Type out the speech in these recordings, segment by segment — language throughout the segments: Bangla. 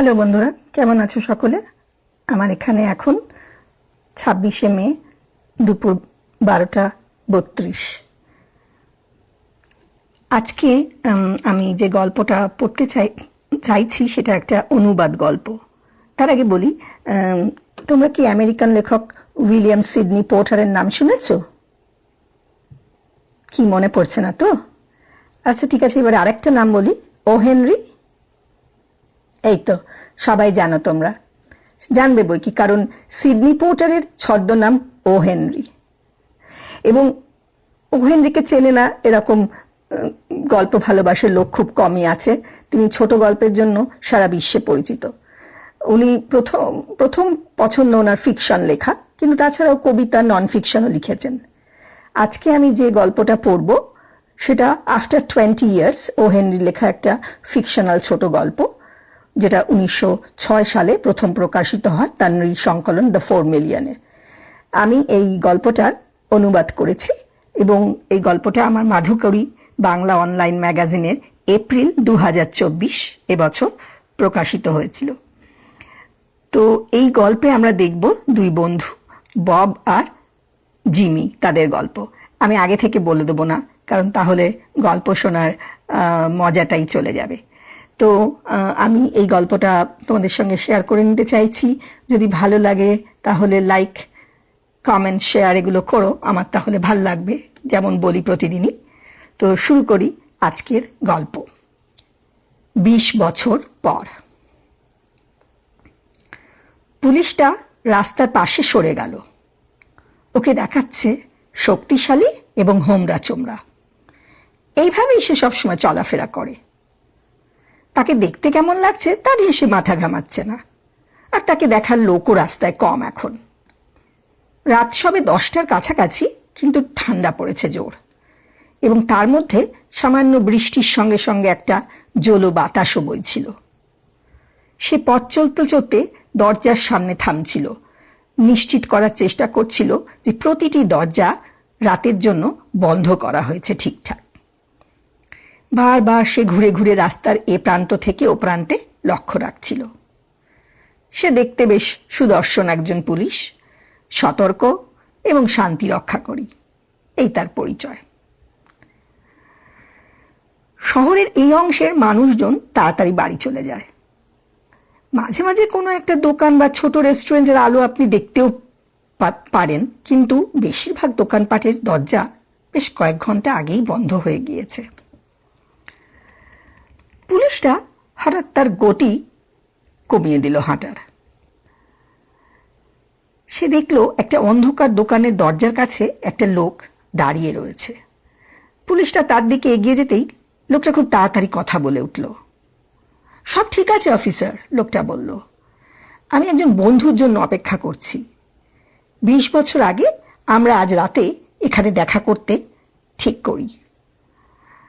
হ্যালো বন্ধুরা, কেমন আছো সকলে? আমার এখানে এখন ছাব্বিশে মে, দুপুর বারোটা বত্রিশ। আজকে আমি যে গল্পটা পড়তে চাই, চাইছি সেটা একটা অনুবাদ গল্প। তার আগে বলি তোমরা কি আমেরিকান লেখক উইলিয়াম সিডনি পোর্টারের নাম শুনেছ? কি মনে পড়ছে না তো? আচ্ছা ঠিক আছে, এবার আরেকটা নাম বলি, ও হেনরি এই তো সবাই জানো তোমরা। জানবে বই কি, কারণ সিডনি পোর্টারের ছদ্মনাম ও হেনরি। এবং ও হেনরিকে চেনে না, এরকম গল্প ভালোবাসার লোক খুব কমই আছে। তিনি ছোট গল্পের জন্য সারা বিশ্বে পরিচিত। উনি প্রথম প্রথম পছন্দ ওনার ফিকশন লেখা, কিন্তু তাছাড়াও কবিতা নন ফিকশনও লিখেছেন। আজকে আমি যে গল্পটা পড়ব, সেটা after twenty years O Henry লেখা একটা ফিকশনাল ছোট গল্প। যেটা উনিশশো ছয় সালে প্রথম প্রকাশিত হয় তার সংকলন দ্য ফোর মিলিয়নে আমি এই গল্পটার অনুবাদ করেছি এবং এই গল্পটা আমার মাধুকরী বাংলা অনলাইন ম্যাগাজিনের এপ্রিল দু হাজার চব্বিশ এবছর প্রকাশিত হয়েছিল। তো এই গল্পে আমরা দেখব দুই বন্ধু, বব আর জিমি, তাদের গল্প। আমি আগে থেকে বলে দেবো না, কারণ তাহলে গল্প শোনার মজাটাই চলে যাবে। তো আমি এই গল্পটা তোমাদের সঙ্গে শেয়ার করে নিতে চাইছি। যদি ভালো লাগে, তাহলে লাইক কমেন্ট শেয়ার এগুলো করো। আমার তাহলে ভালো লাগবে, যেমন বলি প্রতিদিনই। তো শুরু করি আজকের গল্প। বিশ বছর পর। পুলিশটা রাস্তার পাশে সরে গেল। ওকে দেখাচ্ছে শক্তিশালী এবং হোমরা চোমরা। এইভাবেই সে সবসময় চলাফেরা করে। তাকে দেখতে কেমন লাগছে, তা নিয়ে সে মাথা ঘামাচ্ছে না। আর তাকে দেখার লোকও রাস্তায় কম এখন। রাত সবে দশটার কাছাকাছি, কিন্তু ঠান্ডা পড়েছে জোর। এবং তার মধ্যে সামান্য বৃষ্টির সঙ্গে সঙ্গে একটা জলো বাতাসও বইছিল। সে পথ চলতে চলতে দরজার সামনে থামছিল। নিশ্চিত করার চেষ্টা করছিল যে প্রতিটি দরজা রাতের জন্য বন্ধ করা হয়েছে ঠিকঠাক। বারবার সে ঘুরে ঘুরে রাস্তার এ প্রান্ত থেকে ও প্রান্তে লক্ষ্য রাখছিল। সে দেখতে বেশ সুদর্শন একজন পুলিশ, সতর্ক এবং শান্তি রক্ষা করি। এই তার পরিচয়। শহরের এই অংশের মানুষজন তাড়াতাড়ি বাড়ি চলে যায়। মাঝে মাঝে কোনো একটা দোকান বা ছোট রেস্টুরেন্টের আলো আপনি দেখতেও পারেন, কিন্তু বেশিরভাগ দোকানপাটের দরজা বেশ কয়েক ঘণ্টা আগেই বন্ধ হয়ে গিয়েছে। পুলিশটা হঠাৎ তার গতি কমিয়ে দিল হাঁটার। সে দেখল একটা অন্ধকার দোকানের দরজার কাছে একটা লোক দাঁড়িয়ে রয়েছে। পুলিশটা তার দিকে এগিয়ে যেতেই লোকটা খুব তাড়াতাড়ি কথা বলে উঠল। সব ঠিক আছে, অফিসার, লোকটা বলল। আমি একজন বন্ধুর জন্য অপেক্ষা করছি। বিশ বছর আগে আমরা আজ রাতে এখানে দেখা করতে ঠিক করি।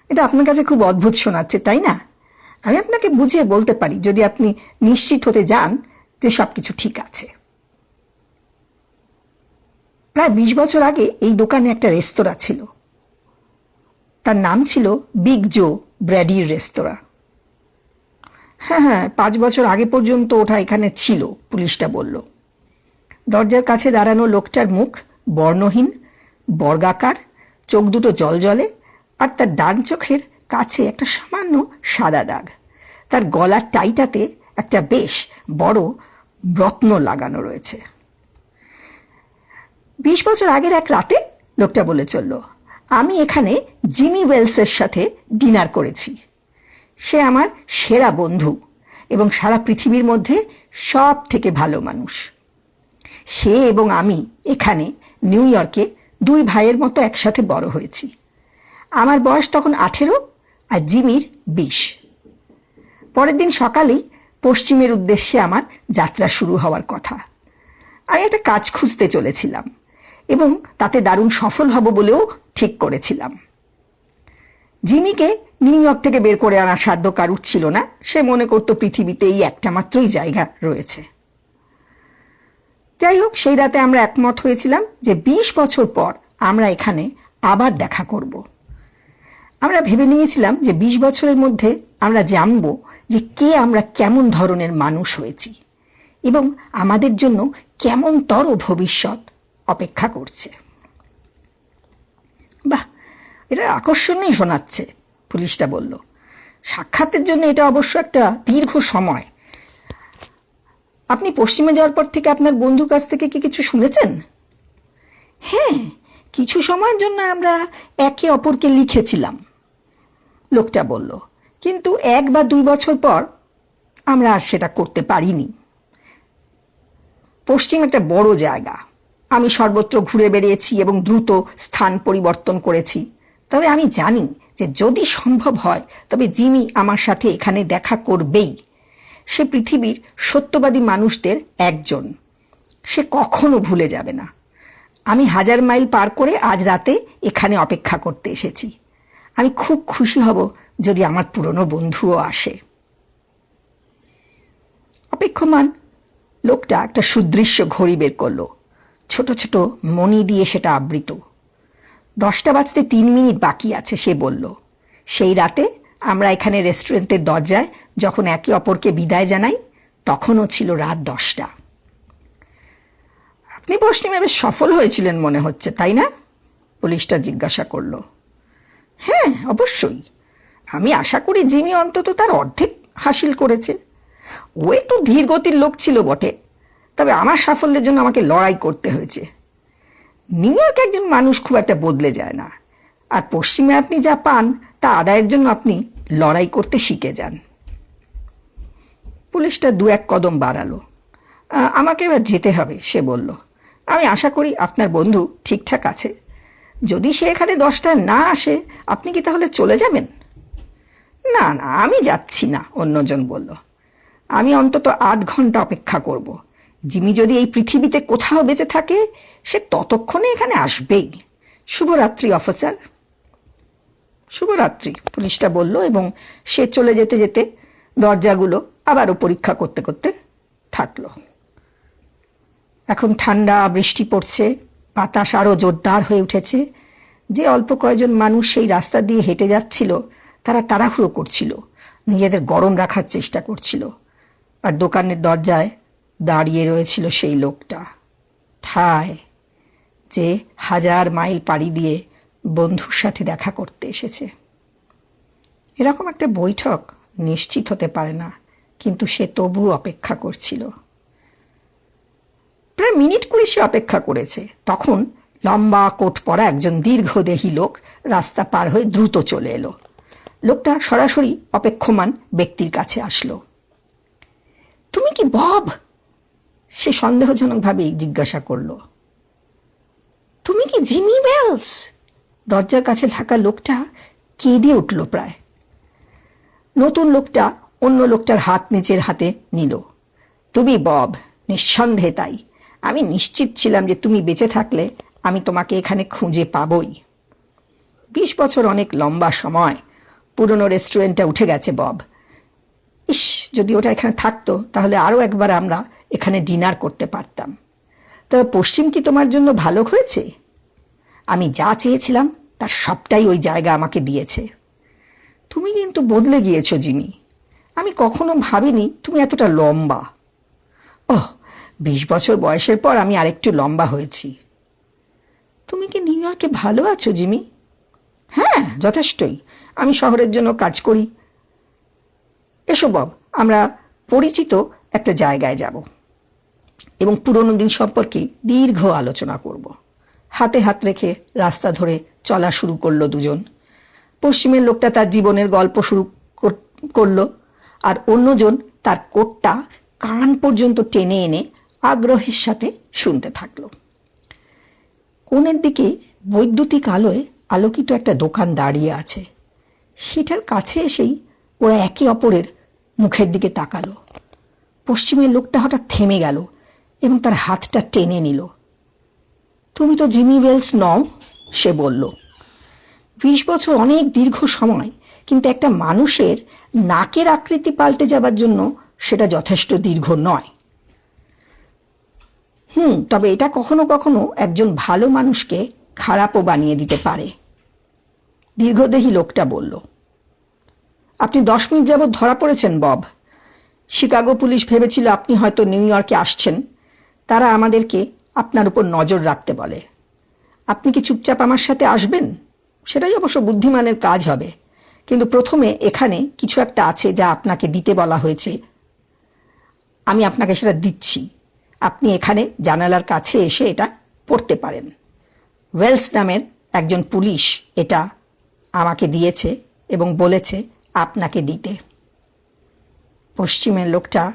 এটা আপনার কাছে খুব অদ্ভুত শোনাচ্ছে, তাই না? আমি আপনাকে বুঝিয়ে বলতে পারি, যদি আপনি নিশ্চিত হতে যান যে সব কিছু ঠিক আছে। প্রায় বিশ বছর আগে এই দোকানে একটা রেস্তোরাঁ ছিল। তার নাম ছিল বিগ জো ব্র্যাডির রেস্তোরাঁ। হ্যাঁ হ্যাঁ পাঁচ বছর আগে পর্যন্ত ওটা এখানে ছিল, পুলিশটা বলল। দরজার কাছে দাঁড়ানো লোকটার মুখ বর্ণহীন, বর্গাকার, চোখ দুটো জলজলে, আর তার ডান চোখের কাছে একটা সামান্য সাদা দাগ। তার গলার টাইটাতে একটা বেশ বড় রত্ন লাগানো রয়েছে। বিশ বছর আগের এক রাতে লোকটা বলে চলল, আমি এখানে জিমি ওয়েলসের সাথে ডিনার করেছি। সে আমার সেরা বন্ধু এবং সারা পৃথিবীর মধ্যে সব থেকে ভালো মানুষ। সে এবং আমি এখানে নিউ ইয়র্কে দুই ভাইয়ের মতো একসাথে বড় হয়েছি। আমার বয়স তখন আঠেরো আর জিমির বিশ পরের দিন সকালেই পশ্চিমের উদ্দেশ্যে আমার যাত্রা শুরু হওয়ার কথা। আমি একটা কাজ খুঁজতে চলেছিলাম এবং তাতে দারুণ সফল হব বলেও ঠিক করেছিলাম। জিমিকে নিউ ইয়র্ক থেকে বের করে আনার সাধ্য কারুর ছিল না, সে মনে করতো পৃথিবীতে এই একটা মাত্রই জায়গা রয়েছে। যাই হোক, সেই রাতে আমরা একমত হয়েছিলাম যে বিশ বছর পর আমরা এখানে আবার দেখা করব। আমরা ভেবে নিয়েছিলাম যে বিশ বছরের মধ্যে আমরা জানব যে কে আমরা কেমন ধরনের মানুষ হয়েছি এবং আমাদের জন্য কেমনতর ভবিষ্যৎ অপেক্ষা করছে। বাহ, এটা আকর্ষণীয় শোনাচ্ছে, পুলিশটা বলল। সাক্ষাতের জন্য এটা অবশ্য একটা দীর্ঘ সময়। আপনি পশ্চিমে যাওয়ার পর থেকে আপনার বন্ধুর কাছ থেকে কি কিছু শুনেছেন? হ্যাঁ কিছু সময়ের জন্য আমরা একে অপরকে লিখেছিলাম। লোকটা বলল, কিন্তু এক বা দুই বছর পর আমরা আর সেটা করতে পারিনি। পশ্চিম একটা বড় জায়গা। আমি সর্বত্র ঘুরে বেড়িয়েছি এবং দ্রুত স্থান পরিবর্তন করেছি। তবে আমি জানি যে যদি সম্ভব হয়, তবে জিমি আমার সাথে এখানে দেখা করবেই। সে পৃথিবীর সত্যবাদী মানুষদের একজন। সে কখনো ভুলে যাবে না। আমি হাজার মাইল পার করে আজ রাতে এখানে অপেক্ষা করতে এসেছি। আমি খুব খুশি হব যদি আমার পুরনো বন্ধুও আসে। অপেক্ষমান লোকটা একটা সুদৃশ্য ঘড়ি বের করল। ছোট ছোট মণি দিয়ে সেটা আবৃত। দশটা বাজতে তিন মিনিট বাকি আছে, সে বলল, সেই রাতে আমরা এখানে রেস্টুরেন্টের দরজায় যখন একে অপরকে বিদায় জানাই, তখনও ছিল রাত দশটা। আপনি পশ্চিমে বেশ সফল হয়েছিলেন মনে হচ্ছে, তাই না? পুলিশটা জিজ্ঞাসা করল। হ্যাঁ অবশ্যই। আমি আশা করি জিমি অন্তত তার অর্ধেক হাসিল করেছে। ও একটু ধীরগতির লোক ছিল বটে, তবে আমার সাফল্যের জন্য আমাকে লড়াই করতে হয়েছে। নিউ ইয়র্কে একজন মানুষ খুব একটা বদলে যায় না, আর পশ্চিমে আপনি যা পান, তা আদায়ের জন্য আপনি লড়াই করতে শিখে যান। পুলিশটা দু এক কদম বাড়ালো। আমাকে এবার যেতে হবে, সে বলল। আমি আশা করি আপনার বন্ধু ঠিকঠাক আছে। যদি সে এখানে দশটায় না আসে, আপনি কি তাহলে চলে যাবেন? না না, আমি যাচ্ছি না, অন্যজন বলল। আমি অন্তত আধ ঘণ্টা অপেক্ষা করব। জিমি যদি এই পৃথিবীতে কোথাও বেঁচে থাকে, সে ততক্ষণে এখানে আসবেই। শুভরাত্রি, অফিসার। শুভরাত্রি, পুলিশটা বলল, এবং সে চলে যেতে যেতে দরজাগুলো আবারও পরীক্ষা করতে করতে থাকল। এখন ঠান্ডা, বৃষ্টি পড়ছে বাতাস আরও জোরদার হয়ে উঠেছে। যে অল্প কয়েকজন মানুষ সেই রাস্তা দিয়ে হেঁটে যাচ্ছিল, তারা তাড়াহুড়ো করছিল, নিজেদের গরম রাখার চেষ্টা করছিল। আর দোকানের দরজায় দাঁড়িয়ে রয়েছিল সেই লোকটা। ঠায়, যে হাজার মাইল পাড়ি দিয়ে বন্ধুর সাথে দেখা করতে এসেছে। এরকম একটা বৈঠক নিশ্চিত হতে পারে না, কিন্তু সে তবু অপেক্ষা করছিল। প্রায় মিনিট কুড়ি সে অপেক্ষা করেছে। তখন লম্বা কোট পরা একজন দীর্ঘদেহী লোক রাস্তা পার হয়ে দ্রুত চলে এলো। লোকটা সরাসরি অপেক্ষমান ব্যক্তির কাছে আসলো। তুমি কি বব? সে সন্দেহজনকভাবে জিজ্ঞাসা করল। তুমি কি জিমি ওয়েলস? দরজার কাছে থাকা লোকটা কেঁদে উঠল প্রায়। নতুন লোকটা অন্য লোকটার হাত নিচের হাতে নিল। তুমি বব, নিঃসন্দেহে তাই। আমি নিশ্চিত ছিলাম যে তুমি বেঁচে থাকলে আমি তোমাকে এখানে খুঁজে পাবই। বিশ বছর অনেক লম্বা সময়। পুরনো রেস্টুরেন্টটা উঠে গেছে, বব। ইস, যদি ওটা এখানে থাকতো, তাহলে আরও একবার আমরা এখানে ডিনার করতে পারতাম। তবে পশ্চিম কি তোমার জন্য ভালো হয়েছে? আমি যা চেয়েছিলাম, তার সবটাই ওই জায়গা আমাকে দিয়েছে। তুমি কিন্তু বদলে গিয়েছো, জিমি। আমি কখনো ভাবিনি তুমি এতটা লম্বা। ওহ বিশ বছর বয়সের পর আমি আরেকটু লম্বা হয়েছি। তুমি কি নিউ ইয়র্কে ভালো আছো, জিমি? হ্যাঁ যথেষ্টই। আমি শহরের জন্য কাজ করি। এসো বব, আমরা পরিচিত একটা জায়গায় যাব এবং পুরনো দিন সম্পর্কে দীর্ঘ আলোচনা করব। হাতে হাত রেখে রাস্তা ধরে চলা শুরু করল দুজন। পশ্চিমের লোকটা তার জীবনের গল্প শুরু কর- করল আর অন্যজন তার কোটটা কান পর্যন্ত টেনে এনে আগ্রহের সাথে শুনতে থাকল। কোণের দিকে বৈদ্যুতিক আলোয় আলোকিত একটা দোকান দাঁড়িয়ে আছে। সেটার কাছে এসেই ওরা একে অপরের মুখের দিকে তাকালো। পশ্চিমের লোকটা হঠাৎ থেমে গেল এবং তার হাতটা টেনে নিল। তুমি তো জিমি ওয়েলস নও? সে বলল। বিশ বছর অনেক দীর্ঘ সময়, কিন্তু একটা মানুষের নাকের আকৃতি পাল্টে যাবার জন্য সেটা যথেষ্ট দীর্ঘ নয়। হুম, তবে এটা কখনো কখনো একজন ভালো মানুষকে খারাপও বানিয়ে দিতে পারে। দীর্ঘদেহী লোকটা বলল, আপনি দশ মিনিট যাবৎ ধরা পড়েছেন, বব। শিকাগো পুলিশ ভেবেছিল আপনি হয়তো নিউ ইয়র্কে আসছেন। তারা আমাদেরকে আপনার উপর নজর রাখতে বলে। আপনি কি চুপচাপ আমার সাথে আসবেন? সেটাই অবশ্য বুদ্ধিমানের কাজ হবে। কিন্তু প্রথমে এখানে কিছু একটা আছে যা আপনাকে দিতে বলা হয়েছে। আমি আপনাকে সেটা দিচ্ছি। আপনি এখানে জানালার কাছে এসে এটা পড়তে পারেন। ওয়েলস নামের একজন পুলিশ এটা আমাকে দিয়েছে এবং বলেছে আপনাকে দিতে। পশ্চিমের লোকটা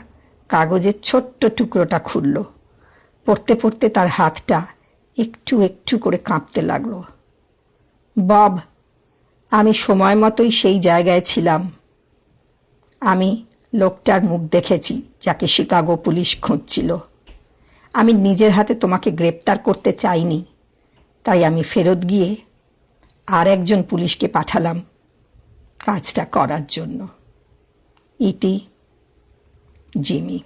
কাগজের ছোট্ট টুকরোটা খুলল। পড়তে পড়তে তার হাতটা একটু একটু করে কাঁপতে লাগল। বব, আমি সময় মতোই সেই জায়গায় ছিলাম। আমি লোকটার মুখ দেখেছি যাকে শিকাগো পুলিশ খুঁজছিল। আমি নিজের হাতে তোমাকে গ্রেপ্তার করতে চাইনি। তাই আমি ফেরত গিয়ে আর একজন পুলিশকে পাঠালাম কাজটা করার জন্য। ইতি জিমি।